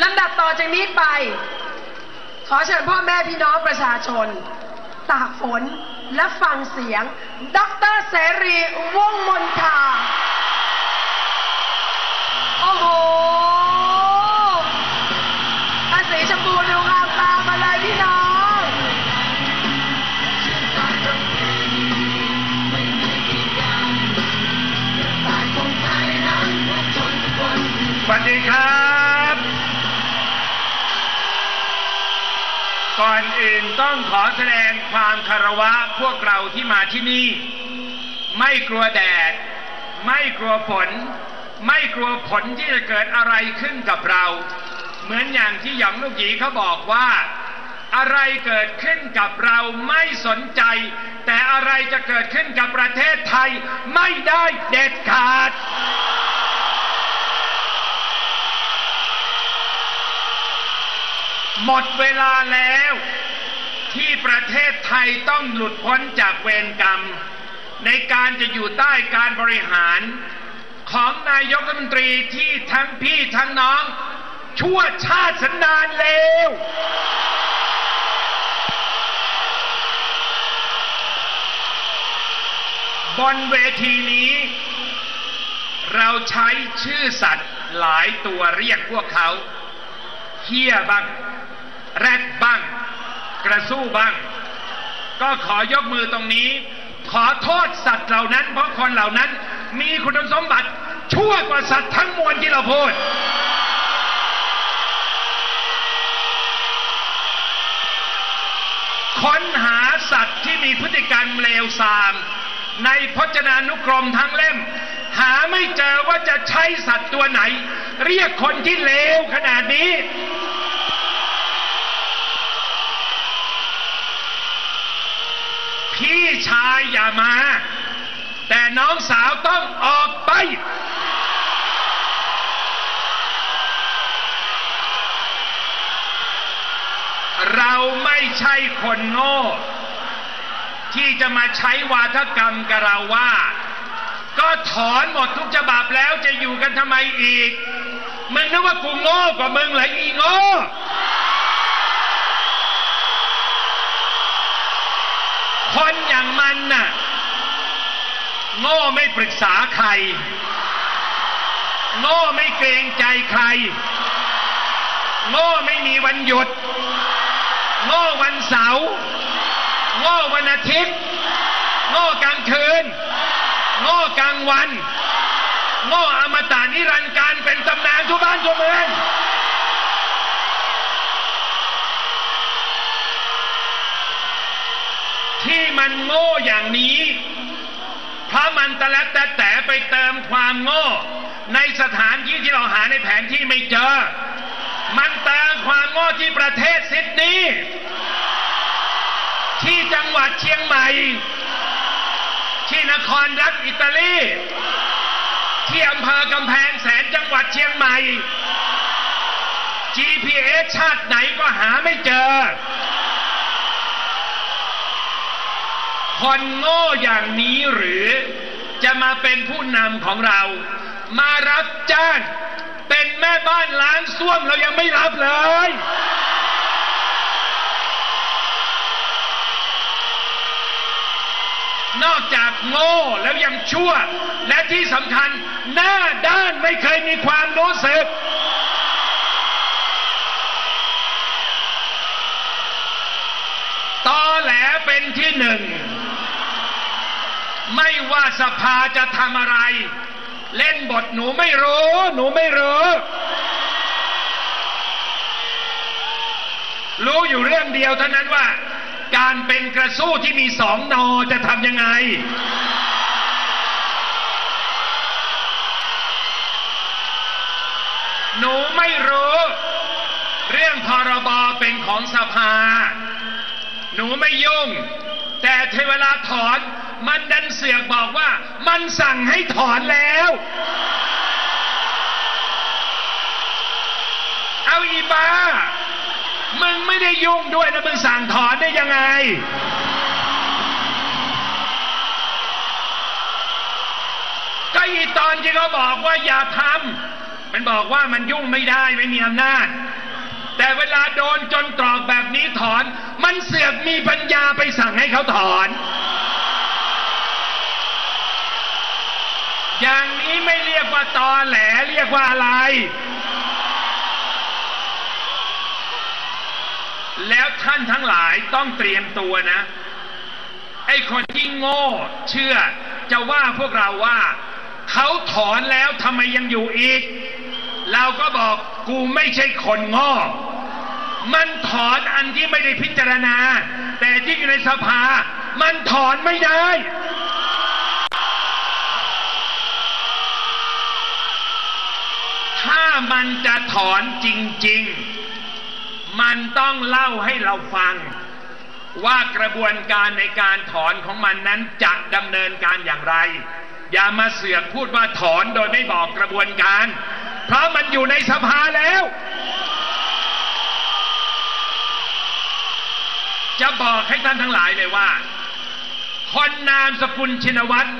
ลำดับต่อจากนี้ไป ขอเชิญพ่อแม่พี่น้องประชาชน ตากฝนและฟังเสียง ดรเสรีวงมนทา อนอื่นต้องขอแสดงความคารวะพวกเราที่มาที่นี่ ไม่กลัวแดด ไม่กลัวฝน ไม่กลัวผลที่จะเกิดอะไรขึ้นกับเรา เหมือนอย่างที่หยองลูกหยีเขาบอกว่า อะไรเกิดขึ้นกับเราไม่สนใจ แต่อะไรจะเกิดขึ้นกับประเทศไทยไม่ได้เด็ดขาด หมดเวลาแล้ว ที่ประเทศไทยต้องหลุดพ้นจากเวรกรรม ในการจะอยู่ใต้การบริหาร ของนายกรัฐมนตรีที่ทั้งพี่ทั้งน้อง ชั่วชาติสันดานเลวบนเวทีนี้ เราใช้ชื่อสัตว์หลายตัวเรียกพวกเขาเฮียบ้าง แรดบ้าง กระสู้บ้าง ก็ขอยกมือตรงนี้ ขอโทษสัตว์เหล่านั้น เพราะคนเหล่านั้นมีคุณสมบัติ ชั่วกว่าสัตว์ทั้งมวลที่เราพูดค้นหาสัตว์ที่มีพฤติกรรมเลวทราม ในพจนานุกรมทั้งเล่ม หาไม่เจอว่าจะใช้สัตว์ตัวไหน เรียกคนที่เลวขนาดนี้ พี่ ชายอย่ามา แต่น้องสาวต้องออกไป เราไม่ใช่คนโง่ ที่จะมาใช้วาทกรรมกับเราว่า ก็ถอนหมดทุกฉบับแล้วจะอยู่กันทำไมอีก มึงนึกว่ากูโง่กว่ามึงเหรออีโง่ คนอย่างมันน่ะ โง่ไม่ปรึกษาใคร โง่ไม่เกรงใจใคร โง่ไม่มีวันหยุด โง่วันเสาร์โง่วันอาทิตย์ โง่กลางคืน โง่กลางวัน โง่อมตะนิรันดร์การเป็นตำนานทั่วบ้านทั่วเมืองที่มันโง่อย่างนี้ เพราะมันตะและแต่แต่ไปเติมความโง่ ในสถานที่ที่เราหาในแผนที่ไม่เจอ มันเติมความโง่ที่ประเทศซิดนีย์ที่จังหวัดเชียงใหม่ ที่นครรัฐอิตาลีที่อำเภอกำแพงแสนจังหวัดเชียงใหม่ GPS ชาติไหนก็หาไม่เจอ คนโง่อย่างนี้หรือจะมาเป็นผู้นำของเรา มารับจ้างเป็นแม่บ้านล้างส้วมเรายังไม่รับเลย นอกจากโง่แล้วยังชั่ว และที่สำคัญหน้าด้านไม่เคยมีความรู้สึกตอแหลเป็นที่หนึ่ง ไม่ว่าสภาจะทำอะไร เล่นบทหนูไม่รู้ หนูไม่รู้ รู้อยู่เรื่องเดียวเท่านั้นว่า การเป็นกระสู้ที่มีสองนอจะทำยังไง หนูไม่รู้ เรื่องพรบเป็นของสภา หนูไม่ยุ่ง แต่เทเวลาถอน มันดันเสือกบอกว่า มันสั่งให้ถอนแล้ว เอาอีบ้า มึงไม่ได้ยุ่งด้วยนะมึงสั่งถอนได้ยังไง ก็อีตอนที่เขาบอกว่าอย่าทำมันบอกว่ามันยุ่งไม่ได้ไม่มีอำนาจแต่เวลาโดนจนตรอกแบบนี้ถอน มันเสือกมีปัญญาไปสั่งให้เขาถอน อย่างนี้ไม่เรียกว่าตอแหลเรียกว่าอะไร แล้วท่านทั้งหลายต้องเตรียมตัวนะ ไอ้คนที่โง่เชื่อจะว่าพวกเราว่า เขาถอนแล้วทำไมยังอยู่อีก เราก็บอกกูไม่ใช่คนโง่มันถอนอันที่ไม่ได้พิจารณา แต่ที่อยู่ในสภา มันถอนไม่ได้ ถ้า มันจะถอนจริง ๆ มันต้องเล่าให้เราฟัง ว่ากระบวนการในการถอนของมันนั้นจะดำเนินการอย่างไร อย่ามาเสือกพูดว่าถอนโดยไม่บอกกระบวนการ เพราะมันอยู่ในสภาแล้ว จะบอกให้ท่านทั้งหลายเลยว่า คนนามสกุลชินวัตร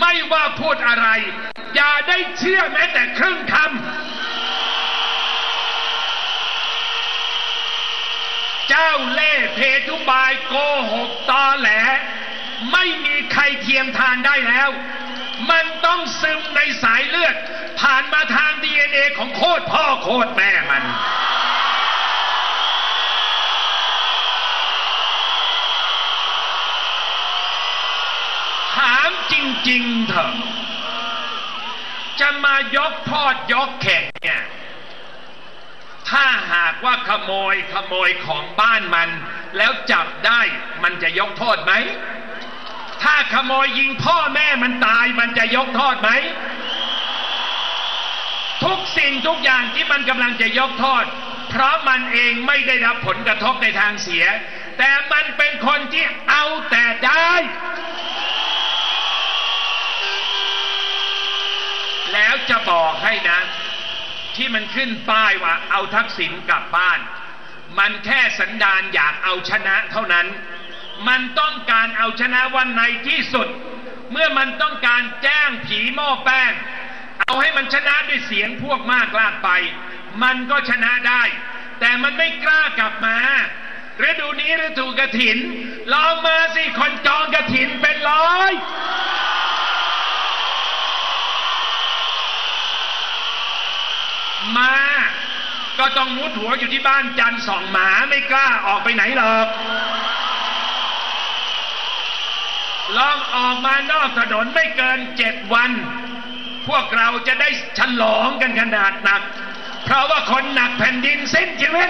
ไม่ว่าพูดอะไร อย่าได้เชื่อแม้แต่ครึ่งคำ เจ้าเล่ห์เพทุบายโกหกตอแหล ไม่มีใครเทียมทานได้แล้ว มันต้องซึมในสายเลือด ผ่านมาทางดีเอ็นเอของโคตรพ่อโคตรแม่มันถามจริง ๆ เถอะจะมายกพอดยกแข่งเนี่ย ถ้าหากว่าขโมยขโมยของบ้านมัน แล้วจับได้มันจะยกโทษไหม ถ้าขโมยยิงพ่อแม่มันตายมันจะยกโทษไหม ทุกสิ่งทุกอย่างที่มันกำลังจะยกโทษ เพราะมันเองไม่ได้รับผลกระทบในทางเสีย แต่มันเป็นคนที่เอาแต่ได้แล้วจะบอกให้นะ ที่มันขึ้นป้ายว่าเอาทักษิณกลับบ้าน มันแค่สันดานอยากเอาชนะเท่านั้น มันต้องการเอาชนะวันในที่สุด เมื่อมันต้องการแจ้งผีหม้อแป้ง เอาให้มันชนะด้วยเสียงพวกมากลากไป มันก็ชนะได้ แต่มันไม่กล้ากลับมาฤดูนี้ฤดูกระถิน ลองมาสิคนจองกระถินเป็นร้อย มา ก็ต้องมุดหัวอยู่ที่บ้านจันสองหมาไม่กล้าออกไปไหนหรอกลองออกมานอกถนนไม่เกินเจ็ดวัน พวกเราจะได้ฉลองกันขนาดหนัก เพราะว่าคนหนักแผ่นดินสิ้นชีวิต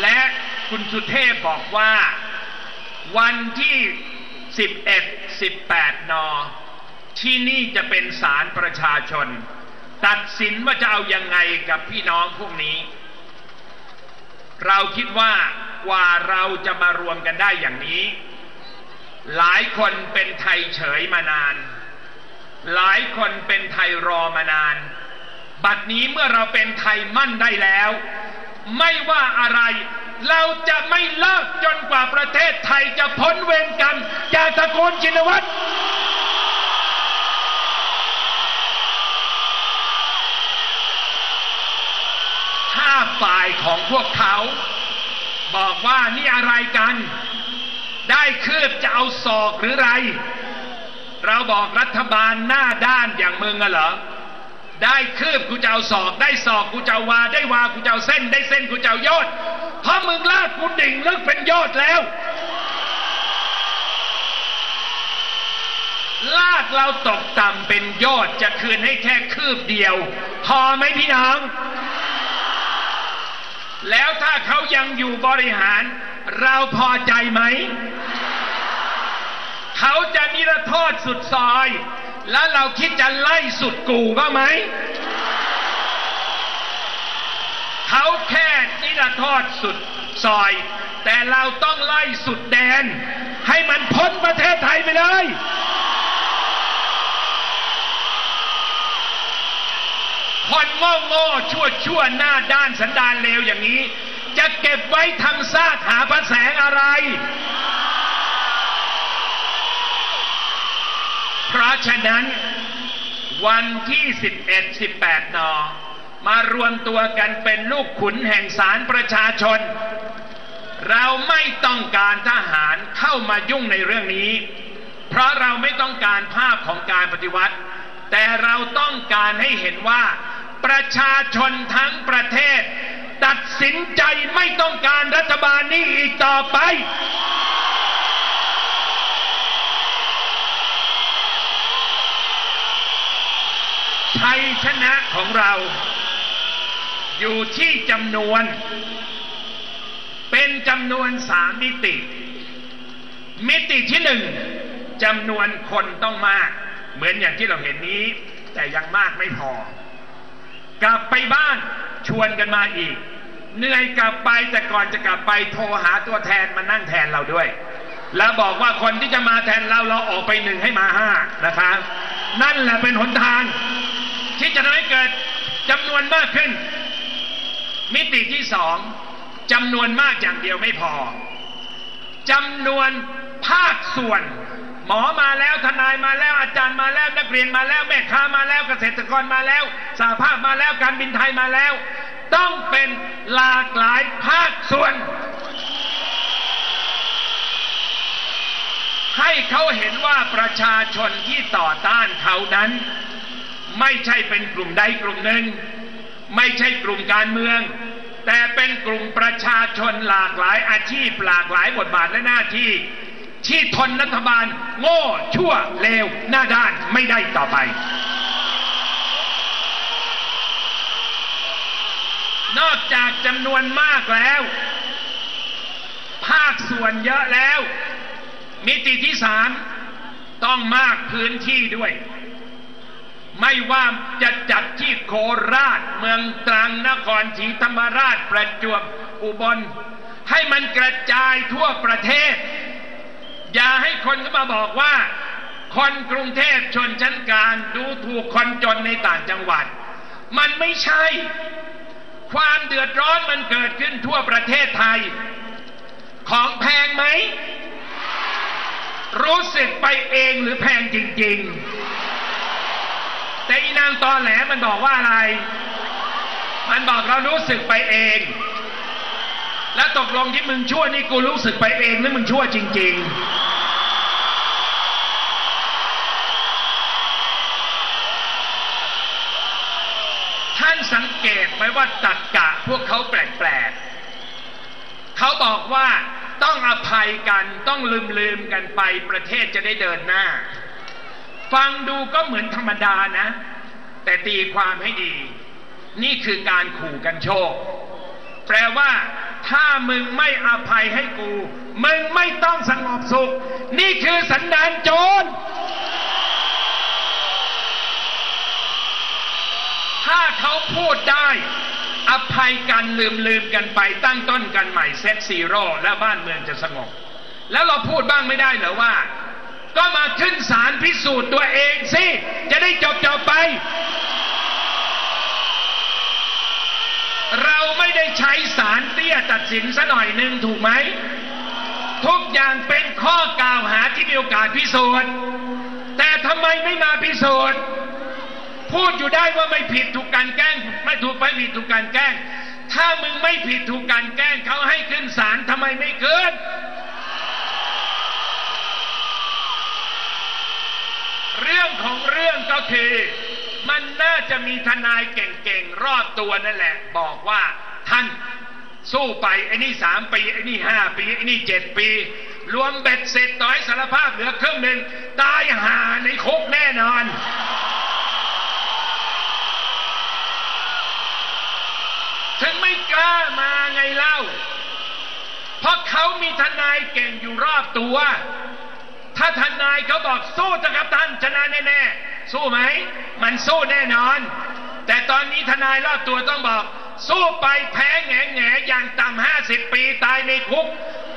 และคุณสุเทพบอกว่าวันที่ 11 18นที่นี่จะเป็นศาลประชาชน ตัดสินว่าจะเอายังไงกับพี่น้องพวกนี้ เราคิดว่ากว่าเราจะมารวมกันได้อย่างนี้ หลายคนเป็นไทยเฉยมานาน หลายคนเป็นไทยรอมานาน บัดนี้เมื่อเราเป็นไทยมั่นได้แล้ว ไม่ว่าอะไร เราจะไม่เลิกจนกว่าประเทศไทยจะพ้นเวรกรรมจากตระกูลชินวัตรถ้าฝ่ายของพวกเขา บอกว่านี่อะไรกัน ได้คืบจะเอาศอกหรือไร เราบอกรัฐบาลหน้าด้านอย่างมึงอะเหรอได้คืบกูจะเอาศอก ได้ศอกกูจะาวา ได้วากูจะเอาเส้น ได้เส้นกูจะเอายอด เพรามึงลากกูดิ่งลึกเป็นยอดแล้ว ลากเราตกต่ำเป็นยอดจะคืนให้แค่คืบเดียว พอไหมพี่น้อง แล้วถ้าเขายังอยู่บริหาร เราพอใจไหม เขาจะนิรโทษสุดซอย แล้วเราคิดจะไล่สุดกูบ้างไหม เขาแค่นิรโทษสุดซอย แต่เราต้องไล่สุดแดน ให้มันพ้นประเทศไทยไปเลยคนโง่โง่ชั่วชั่วหน้าด้านสันดานเลวอย่างนี้ จะเก็บไว้ทำซากหาพระแสงอะไร เพราะฉะนั้นวันที่ 11 18นอ มารวมตัวกันเป็นลูกขุนแห่งสารประชาชน เราไม่ต้องการทหารเข้ามายุ่งในเรื่องนี้ เพราะเราไม่ต้องการภาพของการปฏิวัติ แต่เราต้องการให้เห็นว่า ประชาชนทั้งประเทศ ตัดสินใจไม่ต้องการรัฐบาลนี้อีกต่อไปชัยชนะของเรา อยู่ที่จำนวน เป็นจำนวนสามมิติ มิติที่หนึ่งจำนวนคนต้องมาก เหมือนอย่างที่เราเห็นนี้ แต่ยังมากไม่พอ กลับไปบ้านชวนกันมาอีก เหนื่อยกลับไปแต่ก่อนจะกลับไปโทรหาตัวแทนมานั่งแทนเราด้วย แล้วบอกว่าคนที่จะมาแทนเราเราออกไปหนึ่งให้มาห้านะคะนั่นแหละเป็นหนทางที่จะทำให้เกิดจำนวนมากขึ้น มิติที่สองจำนวนมากอย่างเดียวไม่พอจำนวนภาคส่วน หมอมาแล้วทนายมาแล้วอาจารย์มาแล้วนักเรียนมาแล้วแม่ค้ามาแล้วเกษตรกรมาแล้วสหภาพมาแล้วการบินไทยมาแล้ว ต้องเป็นหลากหลายภาคส่วน ให้เขาเห็นว่าประชาชนที่ต่อต้านเขานั้น ไม่ใช่เป็นกลุ่มใดกลุ่มหนึ่ง ไม่ใช่กลุ่มการเมือง แต่เป็นกลุ่มประชาชนหลากหลายอาชีพหลากหลายบทบาทและหน้าที่ ที่ทนรัฐบาล โง่ชั่วเลวหน้าด้านไม่ได้ต่อไป นอกจากจำนวนมากแล้ว ภาคส่วนเยอะแล้ว มิติที่สามต้องมากพื้นที่ด้วย ไม่ว่าจะจัดที่โคราช เมืองตรังนครศรีธรรมราชประจวบอุบล ให้มันกระจายทั่วประเทศ อย่าให้คนเข้ามาบอกว่า คนกรุงเทพชนชั้นกลางดูถูกคนจนในต่างจังหวัด มันไม่ใช่ ความเดือดร้อนมันเกิดขึ้นทั่วประเทศไทย ของแพงไหม รู้สึกไปเองหรือแพงจริง ๆ แต่อีนางตอนแหลมันบอกว่าอะไร มันบอกเรารู้สึกไปเอง แล้วตกลงที่มึงชั่วนี่กูรู้สึกไปเองหรือมึงชั่วจริง ๆท่านสังเกตไหมว่าตักกะพวกเขาแปลกๆ เขาบอกว่าต้องอภัยกันต้องลืมลืมๆกันไปประเทศจะได้เดินหน้า ฟังดูก็เหมือนธรรมดานะ แต่ตีความให้ดี นี่คือการขู่กันโชค แปลว่า ถ้ามึงไม่อภัยให้กู มึงไม่ต้องสงบสุข นี่คือสันดานโจร ถ้าเขาพูดได้ อภัยกันลืมลืมกันไปตั้งต้นกันใหม่เซตซีโร่แล้วบ้านเมืองจะสงบ แล้วเราพูดบ้างไม่ได้เหรอว่า ก็มาขึ้นศาลพิสูจน์ตัวเองสิ จะได้จบจบไป เราไม่ได้ใช้สารเตี้ยตัดสินซะหน่อยหนึ่งถูกไหม ทุกอย่างเป็นข้อกล่าวหาที่มีโอกาสพิสูจน์ แต่ทำไมไม่มาพิสูจน์ พูดอยู่ได้ว่าไม่ผิดถูกการแกล้ง ไม่ถูกไม่ผิดถูกการแกล้ง ถ้ามึงไม่ผิดถูกการแกล้งเขาให้ขึ้นศาลทำไมไม่ขึ้น เรื่องของเรื่องก็คือ มันน่าจะมีทนายเก่งๆ รอบตัวนั่นแหละ บอกว่าท่านสู้ไปไอ้นี่สามปีไอ้นี่ห้าปีไอ้นี่เจ็ดปี รวมเบ็ดเสร็จต่อยสารภาพเหลือครึ่งหนึ่งตายหาในคุกแน่นอนถึงไม่กล้ามาไงเล่า เพราะเขามีทนายเก่งอยู่รอบตัว ถ้าทนายเขาบอกสู้จะกับท่านชนะแน่ๆสู้ไหม มันสู้แน่นอน แต่ตอนนี้ทนายรอบตัวต้องบอก สู้ไปแพ้แง่แง่อย่างต่ำห้าสิบปีตายในคุก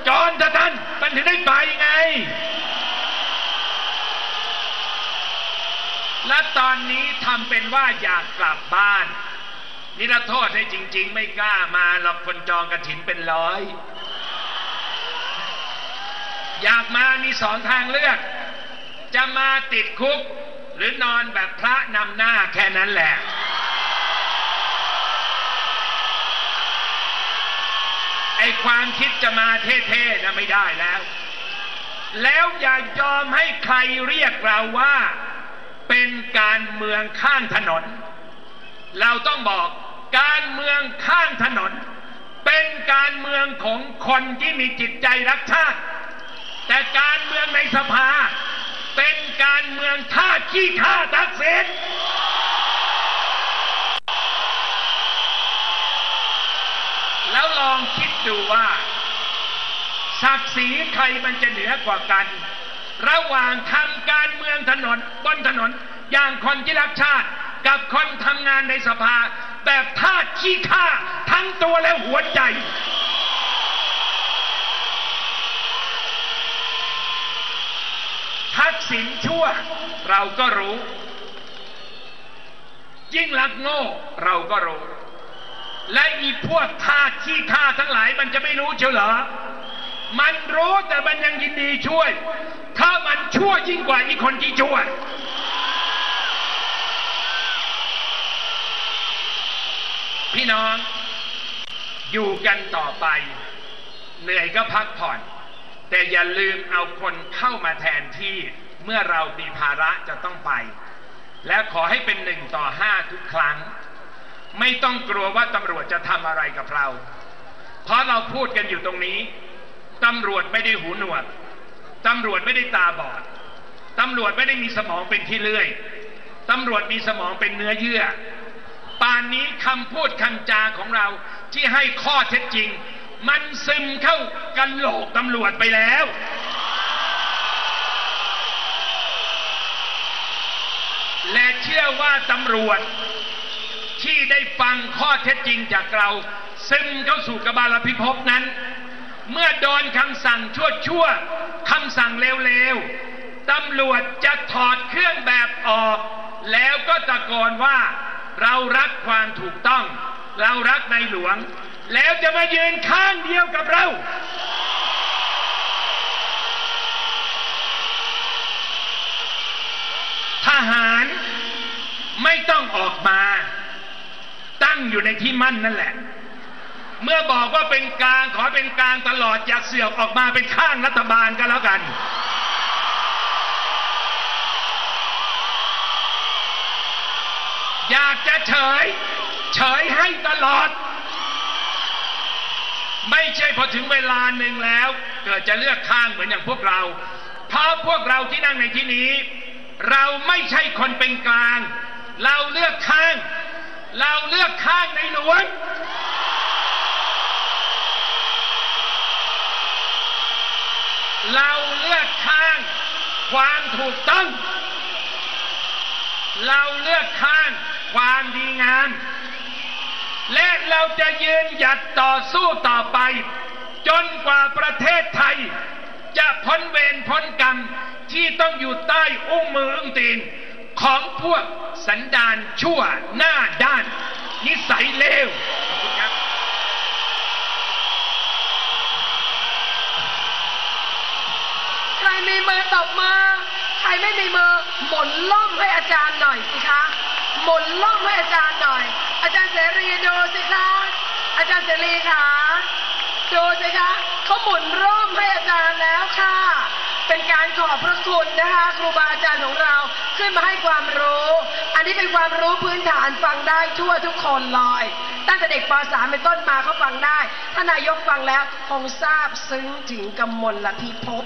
จอนจะท่านมันถึงได้ไปไง และตอนนี้ทำเป็นว่าอยากกลับบ้าน นี่ละโทษให้จริง ๆ ไม่กล้ามาหรอกคนจองกระถินเป็นร้อย อยากมามีสองทางเลือก จะมาติดคุก หรือนอนแบบพระนำหน้าแค่นั้นแหละไอความคิดจะมาเท่ๆนะไม่ได้แล้ว แล้วอย่ายอมให้ใครเรียกเราว่า เป็นการเมืองข้างถนน เราต้องบอกการเมืองข้างถนน เป็นการเมืองของคนที่มีจิตใจรักชาติ แต่การเมืองในสภา เป็นการเมืองท่าขี้ข้าทักษิณแล้วลองคิดดูว่าศักดิ์ศรีใครมันจะเหนือกว่ากัน ระหว่างทำการเมืองถนนบนถนน อย่างคนที่รักชาติ กับคนทำงานในสภา แบบท่าขี้ข้าทั้งตัวและหัวใจ ทักษิณชั่ว เราก็รู้ ยิ่งรักโง่เราก็รู้ และอีพวกท่าขี้ข้าทั้งหลายมันจะไม่รู้เชียวเหรอ มันรู้แต่มันยังยินดีช่วย ถ้ามันชั่วยิ่งกว่าอีคนที่ชั่วพี่น้อง อยู่กันต่อไป เหนื่อยก็พักผ่อน แต่อย่าลืมเอาคนเข้ามาแทนที่เมื่อเรามีภาระจะต้องไป และขอให้เป็นหนึ่งต่อห้าทุกครั้ง ไม่ต้องกลัวว่าตำรวจจะทำอะไรกับเรา เพราะเราพูดกันอยู่ตรงนี้ตำรวจไม่ได้หูหนวกตำรวจไม่ได้ตาบอดตำรวจไม่ได้มีสมองเป็นที่เลื่อยตำรวจมีสมองเป็นเนื้อเยื่อป่านนี้คำพูดคำจาของเราที่ให้ข้อเท็จจริง มันซึมเข้ากันโหลกตำรวจไปแล้ว และเชื่อว่าตำรวจ ที่ได้ฟังข้อเท็จจริงจากเรา ซึมเข้าสู่กบาลพิภพนั้น เมื่อโดนคำสั่งชั่วๆคำสั่งเลวๆตำรวจจะถอดเครื่องแบบออก แล้วก็ตะโกนว่าเรารักความถูกต้อง เรารักในหลวง แล้วจะมายืนข้างเดียวกับเรา ทหารไม่ต้องออกมา ตั้งอยู่ในที่มั่นนั่นแหละ เมื่อบอกว่าเป็นกลางขอเป็นกลางตลอดอย่าเสือกออกมาเป็นข้างรัฐบาลก็แล้วกันอยากจะเฉย เฉยให้ตลอด ไม่ใช่พอถึงเวลาหนึ่งแล้ว เกิดจะเลือกข้างเหมือนอย่างพวกเราเพราะพวกเราที่นั่งในที่นี้ เราไม่ใช่คนเป็นกลาง เราเลือกข้าง เราเลือกข้างในหลวงเราเลือกข้างความถูกต้อง เราเลือกข้างความดีงาม และเราจะยืนหยัดต่อสู้ต่อไป จนกว่าประเทศไทย จะพ้นเวรพ้นกรรมที่ต้องอยู่ใต้อุ้งมืออุ้งตีน ของพวกสันดานชั่วหน้าด้าน นิสัยเลวใครมีมือตบมือ ใครไม่มีมือหมุนล่มให้อาจารย์หน่อยสิคะหมุนล่มให้อาจารย์หน่อย เสรีดูสิคะอาจารย์เสรีคะดูสิคะเขาหมุนร่มให้อาจารย์แล้วค่ะ เป็นการขอบพระคุณนะคะ ครูบาอาจารย์ของเราขึ้นมาให้ความรู้ อันนี้เป็นความรู้พื้นฐานฟังได้ทั่วทุกคนเลย ตั้งแต่เด็กป .3 เป็นต้นมาเขาฟังได้ถ้านนายกฟังแล้วคงทราบซึ้งถึงกำมลพิภพ